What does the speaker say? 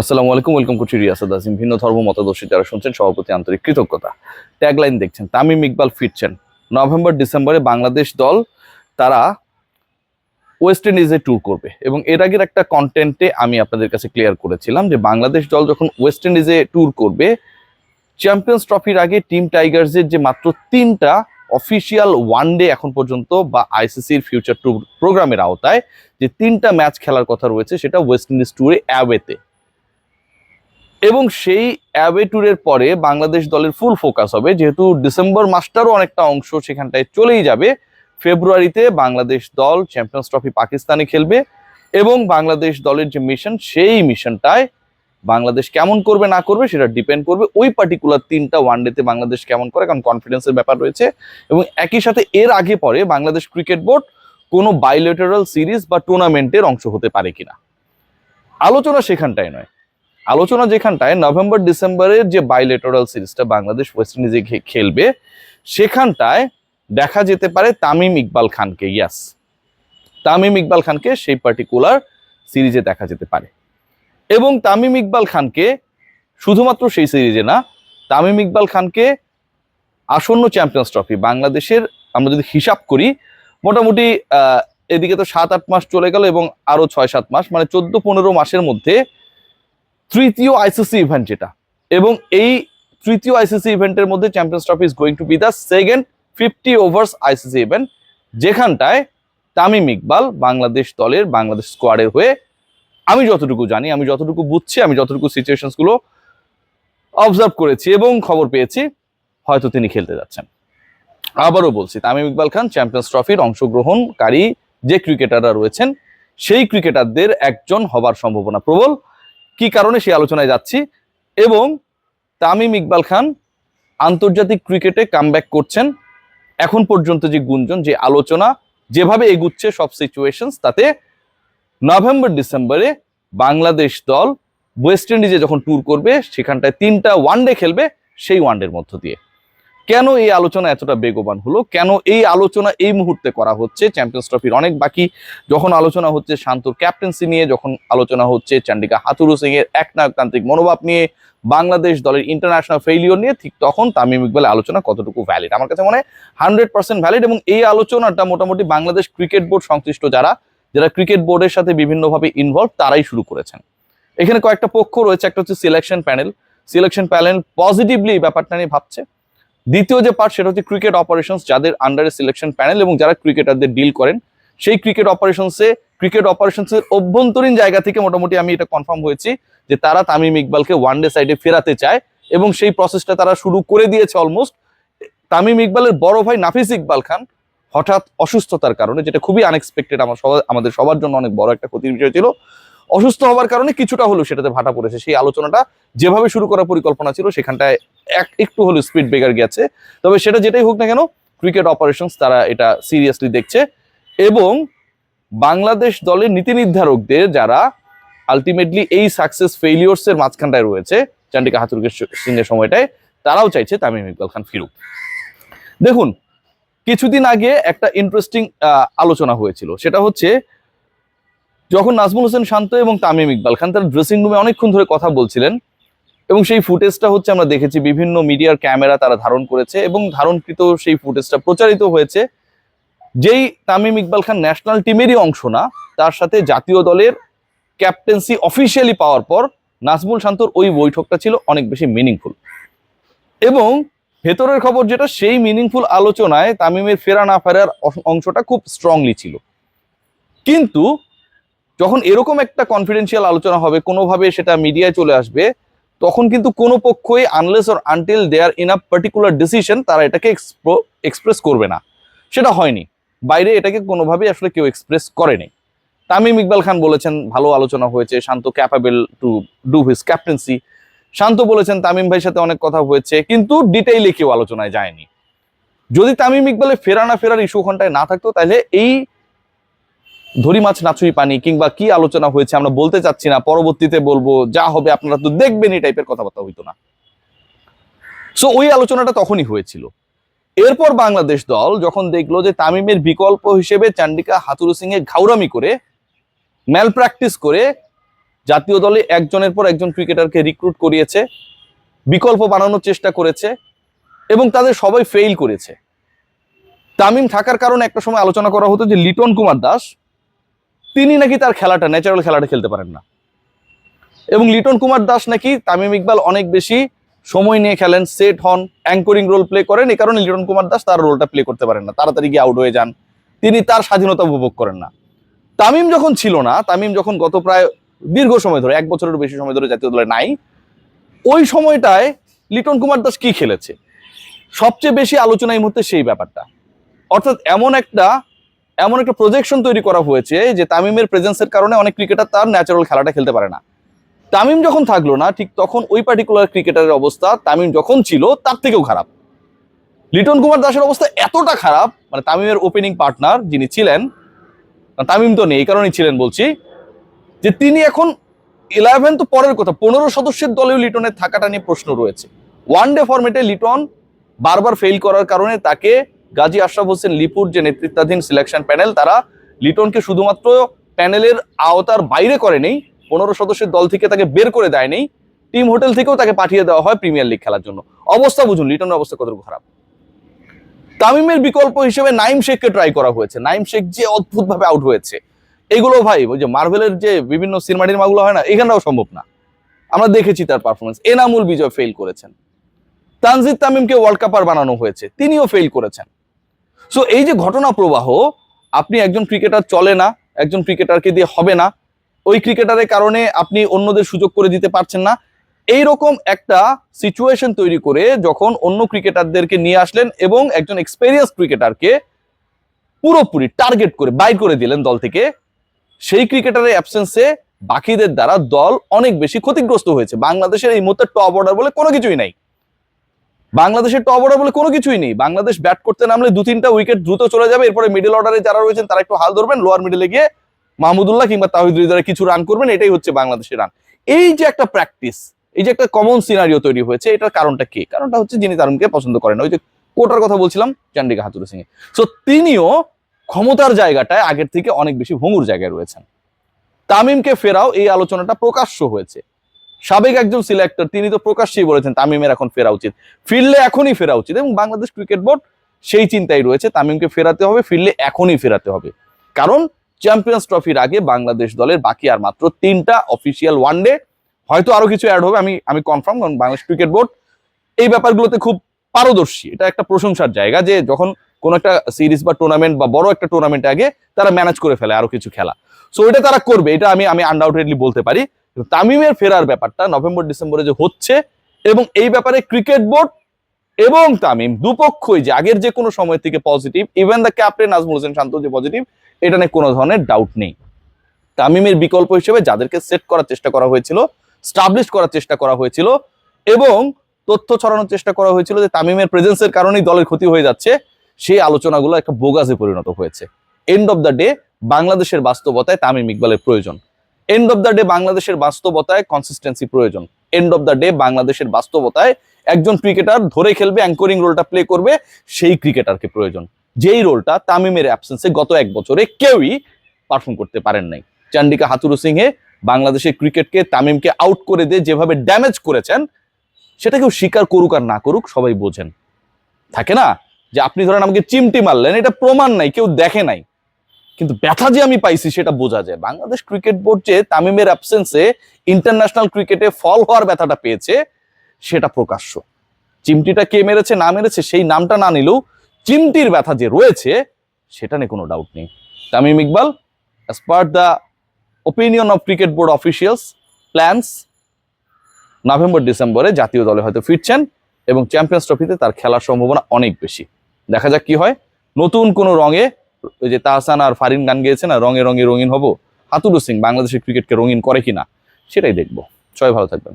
আসসালামু আলাইকুম, ওয়েলকাম করছি রিয়াসাদ আজিম। ভিন্ন ধর্ম, মতাদর্শী যারা শুনছেন, সভাপতি আন্তরিক কৃতজ্ঞতা। ট্যাগলাইন দেখছেন, তামিম ইকবাল ফিরছেন। নভেম্বর, ডিসেম্বরে বাংলাদেশ দল, তারা ওয়েস্ট ইন্ডিজে ট্যুর করবে। এবং এর আগের একটা কন্টেন্টে আমি আপনাদের কাছে ক্লিয়ার করেছিলাম যে বাংলাদেশ দল যখন ওয়েস্ট ইন্ডিজে ট্যুর করবে চ্যাম্পিয়ন্স ট্রফির আগে টিম টাইগার্সের যে মাত্র তিনটা অফিসিয়াল ওয়ান ডে এখন পর্যন্ত বা আইসিসির ফিউচার ট্যুর প্রোগ্রামের আওতায় যে তিনটা ম্যাচ খেলার কথা রয়েছে, সেটা ওয়েস্ট ইন্ডিজ ট্যুরে অ্যাওয়েতে এবং সেই অ্যাওয়ে ট্যুরের পরে বাংলাদেশ দলের ফুল ফোকাস হবে। যেহেতু ডিসেম্বর মাসটারও অনেকটা অংশ সেখানটায় চলেই যাবে। ফেব্রুয়ারিতে বাংলাদেশ দল চ্যাম্পিয়ন্স ট্রফি পাকিস্তানে খেলবে এবং বাংলাদেশ দলের যে মিশন সেই মিশনটায় বাংলাদেশ কেমন করবে, না করবে, সেটা ডিপেন্ড করবে। ওই পার্টিকুলার তিনটা ওয়ানডেতে বাংলাদেশ কেমন করে, কারণ কনফিডেন্সের ব্যাপার রয়েছে। এবং একই সাথে এর আগে পরে বাংলাদেশ ক্রিকেট বোর্ড কোনো বাইলেটারাল সিরিজ বা টুর্নামেন্টের অংশ হতে পারে কিনা। আলোচনা সেখানটায় নয়। আলোচনা যেখানটায় নভেম্বর, ডিসেম্বরের যে বাইলেটারাল সিরিজটা বাংলাদেশ ওয়েস্ট ইন্ডিজে খেলবে, সেখানটায় দেখা যেতে পারে তামিম ইকবাল খানকে ইয়াস তামিম ইকবাল খানকে সেই পার্টিকুলার সিরিজে দেখা যেতে পারে। এবং তামিম ইকবাল খানকে শুধুমাত্র সেই সিরিজে না, তামিম ইকবাল খানকে আসন্ন চ্যাম্পিয়ন্স ট্রফি বাংলাদেশের, আমরা যদি হিসাব করি, মোটামুটি এদিকে তো সাত, আট মাস চলে গেল এবং আরও ছয়, সাত মাস মানে চোদ্দ, পনেরো মাসের মধ্যে তৃতীয় আইসিসি ইভেন্ট যেটা। এবং এই তৃতীয় আইসিসি ইভেন্টের মধ্যে champions trophy is going to be the second fifty overs ICC event যেখানটায় তামিম ইকবাল বাংলাদেশ দলের বাংলাদেশ স্কোয়াডের হয়ে, আমি যতটুকু জানি, আমি যতটুকু বুঝছি, আমি যতটুকু সিচুয়েশনসগুলো অবজার্ভ করেছি এবং খবর পেয়েছি, হয়তো তিনি খেলতে যাচ্ছেন। আবারও বলছি, তামিম ইকবাল খান চ্যাম্পিয়ন্স ট্রফির অংশগ্রহণকারী যে ক্রিকেটাররা রয়েছেন, সেই ক্রিকেটারদের একজন হবার সম্ভাবনা প্রবল। কি কারণে সে আলোচনায় যাচ্ছি? এবং তামিম ইকবাল খান আন্তর্জাতিক ক্রিকেটে কামব্যাক করছেন। এখন পর্যন্ত যে গুঞ্জন, যে আলোচনা, যেভাবে এগুচ্ছে সব সিচুয়েশনস তাতে নভেম্বর, ডিসেম্বরে বাংলাদেশ দল ওয়েস্ট ইন্ডিজে যখন ট্যুর করবে, সেখানটায় তিনটা ওয়ানডে খেলবে, সেই ওয়ানডের মধ্য দিয়ে। কেন এই আলোচনা এতটা বেগবান হলো? কেন এই আলোচনা এই মুহূর্তে করা হচ্ছে? চ্যাম্পিয়ন্স ট্রফির অনেক বাকি। যখন আলোচনা হচ্ছে শান্তর ক্যাপ্টেন্সি নিয়ে, যখন আলোচনা হচ্ছে চান্ডিকা হাতুরু সিং এর একনায়কতান্ত্রিক মনোভাব নিয়ে, বাংলাদেশ দলের ইন্টারন্যাশনাল ফেইলিওর নিয়ে, ঠিক তখন তামিম ইকবালের আলোচনা কতটুকু ভ্যালিড আমার কাছে মনে হয় হান্ড্রেড পার্সেন্ট ভ্যালিড এবং এই আলোচনাটা মোটামুটি বাংলাদেশ ক্রিকেট বোর্ড সংশ্লিষ্ট যারা যারা ক্রিকেট বোর্ডের সাথে বিভিন্নভাবে ইনভলভ তারাই শুরু করেছেন। এখানে কয়েকটা পক্ষ রয়েছে, একটা হচ্ছে selection panel selection panel positively ব্যাপারটা নিয়ে ভাবছে। দ্বিতীয় যে পার্ট সেটা হচ্ছে ক্রিকেট অপারেশনস যাদের আন্ডারে সিলেকশন প্যানেল এবং যারা ক্রিকেটারদের ডিল করেন, সেই ক্রিকেট অপারেশনসে ক্রিকেট অপারেশনসের অভ্যন্তরীণ জায়গা থেকে মোটামুটি আমি এটা কনফার্ম হয়েছি যে তারা তামিম ইকবালকে ওয়ান ডে সাইডে ফেরাতে চায় এবং সেই প্রসেসটা তারা শুরু করে দিয়েছে অলমোস্ট তামিম ইকবালের বড় ভাই নাফিস ইকবাল খান হঠাৎ অসুস্থতার কারণে, যেটা খুবই আনএক্সপেক্টেড আমার সবার, আমাদের সবার জন্য অনেক বড় একটা ক্ষতির বিষয় ছিল, অসুস্থ হওয়ার কারণে কিছুটা হলেও সেটাতে ভাটা পড়েছে। সেই আলোচনাটা যেভাবে শুরু করার পরিকল্পনা ছিল, সেখানটায় একটু হলেও স্পিড ব্রেকার গেছে। তবে সেটা যেটাই হোক না কেন ক্রিকেট অপারেশনস তারা এটা সিরিয়াসলি দেখছে এবং বাংলাদেশ দলের নীতি নির্ধারকদের যারা আলটিমেটলি এই সাকসেস ফেইলিওর্স এর মাঝখানটায় রয়েছে, চান্ডিকা হাতুরকে সিং এর সময়টায়, তারাও চাইছে তামিম ইকবাল খান ফিরুক। দেখুন, কিছুদিন আগে একটা ইন্টারেস্টিং আলোচনা হয়েছিল। সেটা হচ্ছে, যখন নাজমুল হোসেন শান্ত এবং তামিম ইকবাল খান তার ড্রেসিং রুমে অনেকক্ষণ ধরে কথা বলছিলেন এবং সেই ফুটেজটা হচ্ছে আমরা দেখেছি বিভিন্ন মিডিয়ার ক্যামেরা তারা ধারণ করেছে এবং ধারণকৃত সেই ফুটেজটা প্রচারিত হয়েছে। যেই তামিম ইকবাল খান ন্যাশনাল টিমেরই অংশ না, তার সাথে জাতীয় দলের ক্যাপ্টেন্সি অফিসিয়ালি পাওয়ার পর নাজমুল শান্তর ওই বৈঠকটা ছিল অনেক বেশি মিনিংফুল এবং ভেতরের খবর যেটা, সেই মিনিংফুল আলোচনায় তামিমের ফেরা না ফেরার অংশটা খুব স্ট্রংলি ছিল। কিন্তু যখন এরকম একটা কনফিডেন্সিয়াল আলোচনা হবে, কোনোভাবে সেটা মিডিয়ায় চলে আসবে তখন কিন্তু কোনো পক্ষই unless or until there in a particular decision তারা এটাকে এক্সপ্রেস করবে না। সেটা হয়নি। বাইরে এটাকে কোনোভাবেই আসলে কেউ এক্সপ্রেস করেনি। তামিম ইকবাল খান বলেছেন, ভালো আলোচনা হয়েছে। Shanto capable to do his captaincy Shanto বলেছেন, তামিম ভাইয়ের সাথে অনেক কথা হয়েছে, কিন্তু ডিটেইলে কেউ আলোচনায় যায়নি। যদি তামিম ইকবালে ফেরা না ফেরার ইস্যু ওখানটায় না থাকতো, তাহলে এই ধরি মাছ নাচুই পানি কিংবা কি আলোচনা হয়েছে আমরা বলতে চাচ্ছি না, পরবর্তীতে বলব, যা হবে আপনারা তো দেখবেন এই টাইপের কথাবার্তা হইতো না। সো ওই আলোচনাটা তখনই হয়েছিল। এরপর বাংলাদেশ দল যখন দেখল যে তামিমের বিকল্প হিসেবে চান্ডিকা হাতুরু সিং এ ঘাউরামি করে ম্যাল প্র্যাকটিস করে জাতীয় দলে একজনের পর একজন ক্রিকেটারকে রিক্রুট করিয়েছে, বিকল্প বানানোর চেষ্টা করেছে এবং তাদের সবাই ফেইল করেছে। তামিম থাকার কারণে একটা সময় আলোচনা করা হতো যে লিটন কুমার দাস তিনি নাকি তার খেলাটা ন্যাচারাল খেলাটা খেলতে পারেন না। এবং লিটন কুমার দাস নাকি তামিম ইকবাল অনেক বেশি সময় নিয়ে খেলেন সেট হন অ্যাঙ্করিং রোল প্লে করেন, এই কারণে লিটন কুমার দাস তার রোলটা প্লে করতে পারেন না, তাড়াতাড়ি গিয়ে আউট হয়ে যান। তিনি তার স্বাধীনতা উপভোগ করেন না। তামিম যখন ছিল না, তামিম যখন গত প্রায় দীর্ঘ সময় ধরে, এক বছরের বেশি সময় ধরে জাতীয় দলে নাই, ওই সময়টায় লিটন কুমার দাস কি খেলেছে? সবচেয়ে বেশি আলোচনা এই মুহূর্তে সেই ব্যাপারটা। অর্থাৎ এমন একটা এমন একটা প্রজেকশন তৈরি করা হয়েছে যে তামিমের প্রেজেন্সের কারণে অনেক ক্রিকেটার তার ন্যাচারাল খেলাটা খেলতে পারে না। তামিম যখন থাকল না, ঠিক তখন ওই পার্টিকুলার ক্রিকেটারের অবস্থা তামিম যখন ছিল, তার থেকেও খারাপ। লিটন কুমার দাসের অবস্থা এতটা খারাপ মানে তামিমের ওপেনিং পার্টনার যিনি ছিলেন তামিম তো নেই, এই কারণেই ছিলেন বলছি, যে তিনি এখন ইলেভেন তো পরের কথা, পনেরো সদস্যের দলেও লিটনের থাকাটা নিয়ে প্রশ্ন রয়েছে। ওয়ান ডে ফরম্যাটে লিটন বারবার ফেল করার কারণে তাকে গাজী আশরাফ হোসেন লিপুর যে নেতৃত্বাধীন সিলেকশন প্যানেল তারা লিটনকে শুধুমাত্র প্যানেলের আওতার বাইরে করেনি, পনেরো সদস্যের দল থেকে তাকে বের করে দেয়নি, টিম হোটেল থেকেও তাকে পাঠিয়ে দেওয়া হয় প্রিমিয়ার লিগ খেলার জন্য। অবস্থা বুঝুন, লিটনের অবস্থা কতটুকু খারাপ। তামিমের বিকল্প হিসেবে নাইম শেখকে ট্রাই করা হয়েছে। নাইম শেখ যে অদ্ভুত ভাবে আউট হয়েছে। এগুলো ভাই, ওই যে মার্ভেলের যে বিভিন্ন সিনেমাটির মাগুলো হয় না, এখানটাও সম্ভব না। আমরা দেখেছি তার পারফরমেন্স এনামুল বিজয় ফেল করেছেন। তানজিদ তামিমকে ওয়ার্ল্ড কাপার বানানো হয়েছে। তিনিও ফেল করেছেন। সো এই যে ঘটনা প্রবাহ, আপনি একজন ক্রিকেটার চলে না, একজন ক্রিকেটারকে দিয়ে হবে না, ওই ক্রিকেটারের কারণে আপনি অন্যদের সুযোগ করে দিতে পারছেন না। এই রকম একটা সিচুয়েশন তৈরি করে যখন অন্য ক্রিকেটারদেরকে নিয়ে আসলেন এবং একজন এক্সপেরিয়েন্স ক্রিকেটারকে পুরোপুরি টার্গেট করে বাইর করে দিলেন দল থেকে, সেই ক্রিকেটারের অ্যাবসেন্সে বাকিদের দ্বারা দল অনেক বেশি ক্ষতিগ্রস্ত হয়েছে। বাংলাদেশের এই মুহূর্তে টপ অর্ডার বলে কোনো কিছুই নাই। বাংলাদেশের টপ বলে কোনো কিছুই নেই। বাংলাদেশ ব্যাট করতে নামলে দু তিনটা উইকেট দ্রুত চলে যাবে। এরপরে মিডল অর্ডারে যারা রয়েছেন, তারা একটু হাল ধরবেন। লোয়ার মিডলে গিয়ে মাহমুদুল্লাহ কিংবা তাহিদ রিজারে কিছু রান করবেন। এটাই হচ্ছে বাংলাদেশের রান এই যে একটা প্র্যাকটিস এই যে একটা কমন সিনারিও তৈরি হয়েছে, এটার কারণটা কি? কারণটা হচ্ছে যিনি তারুণকে পছন্দ করেন। ওই যে কোটার কথা বলছিলাম, চান্ডিকা হাতুর সিং সো তিনিও ক্ষমতার জায়গাটায় আগের থেকে অনেক বেশি ভঙ্গুর জায়গায় রয়েছেন। তামিমকে ফেরাও এই আলোচনাটা প্রকাশ্য হয়েছে। সাবেক একজন সিলেক্টর তিনি তো প্রকাশ্যেই বলেছেন তামিমের এখন ফেরা উচিত। ফিরলে এখনই ফেরা উচিত এবং বাংলাদেশ ক্রিকেট বোর্ড সেই চিন্তাই রয়েছে, তামিমকে ফেরাতে হবে, ফিরলে এখনই ফেরাতে হবে। কারণ চ্যাম্পিয়ন্স ট্রফির আগে বাংলাদেশ দলের বাকি আর মাত্র তিনটা অফিসিয়াল ওয়ানডে হয়তো আরও কিছু অ্যাড হবে, আমি আমি কনফার্ম কারণ বাংলাদেশ ক্রিকেট বোর্ড এই ব্যাপারগুলোতে খুব পারদর্শী। এটা একটা প্রশংসার জায়গা যে যখন কোন একটা সিরিজ বা টুর্নামেন্ট বা বড় একটা টুর্নামেন্ট আগে তারা ম্যানেজ করে ফেলে আরও কিছু খেলা। সো এটা তারা করবে, এটা আমি আমি আনডাউটেডলি বলতে পারি। কিন্তু তামিমের ফেরার ব্যাপারটা নভেম্বর, ডিসেম্বরে যে হচ্ছে এবং এই ব্যাপারে ক্রিকেট বোর্ড এবং তামিম দুপক্ষই যে আগের যে কোনো সময় থেকে positive even the captain Najmul Hossain Shanto যে পজিটিভ এটা নিয়ে কোনো ধরনের ডাউট নেই। তামিমের বিকল্প হিসেবে যাদেরকে সেট করার চেষ্টা করা হয়েছিল স্টাবলিশ করার চেষ্টা করা হয়েছিল এবং তথ্য ছড়ানোর চেষ্টা করা হয়েছিল যে তামিমের প্রেজেন্সের কারণেই দলের ক্ষতি হয়ে যাচ্ছে, সেই আলোচনাগুলো একটা বোগাসে পরিণত হয়েছে। এন্ড অফ দ্য ডে বাংলাদেশের বাস্তবতায় তামিম ইকবালের প্রয়োজন। এন্ড অফ দ্য ডে বাংলাদেশের বাস্তবতায় কনসিস্টেন্সি প্রয়োজন। এন্ড অফ দ্য ডে বাংলাদেশের বাস্তবতায় একজন ক্রিকেটার ধরে খেলবে অ্যাঙ্করিং রোলটা প্লে করবে, সেই ক্রিকেটারকে প্রয়োজন। যেই রোলটা তামিমের অ্যাবসেন্সে গত এক বছরে কেউই পারফর্ম করতে পারেন নাই। চান্ডিকা হাতুরু সিংহে বাংলাদেশের ক্রিকেটকে তামিমকে আউট করে দিয়ে যেভাবে ড্যামেজ করেছেন সেটা কেউ স্বীকার করুক আর না করুক সবাই বোঝেন। থাকে না? যে আপনি ধরেন আমাকে চিমটি মারলেন, এটা প্রমাণ নাই, কেউ দেখে নাই। কিন্তু ব্যথা যে আমি পাইছি সেটা বোঝা যায়। বাংলাদেশ ক্রিকেট বোর্ড যে তামিমের অ্যাবসেন্সে ইন্টারন্যাশনাল ক্রিকেটে ফল হওয়ার ব্যথাটা পেয়েছে, সেটা প্রকাশ্য। চিমটিটা কে মেরেছে, না মেরেছে, সেই নামটা না নিলেও চিমটির ব্যথা যে রয়েছে, সেটা নিয়ে কোনো ডাউট নেই। Tamim Iqbal as per the opinion of cricket board officials plans November ডিসেম্বরে জাতীয় দলে হয়তো ফিরছেন এবং চ্যাম্পিয়ন্স ট্রফিতে তার খেলার সম্ভাবনা অনেক বেশি। দেখা যাক কি হয়। নতুন কোনো রঙে যে তাহসান আর ফারিন গান গেয়েছে না, রঙে রঙে রঙিন হব। হাতুরু সিং বাংলাদেশের ক্রিকেটকে রঙিন করে কিনা, সেটাই দেখব। সবাই ভালো থাকবেন।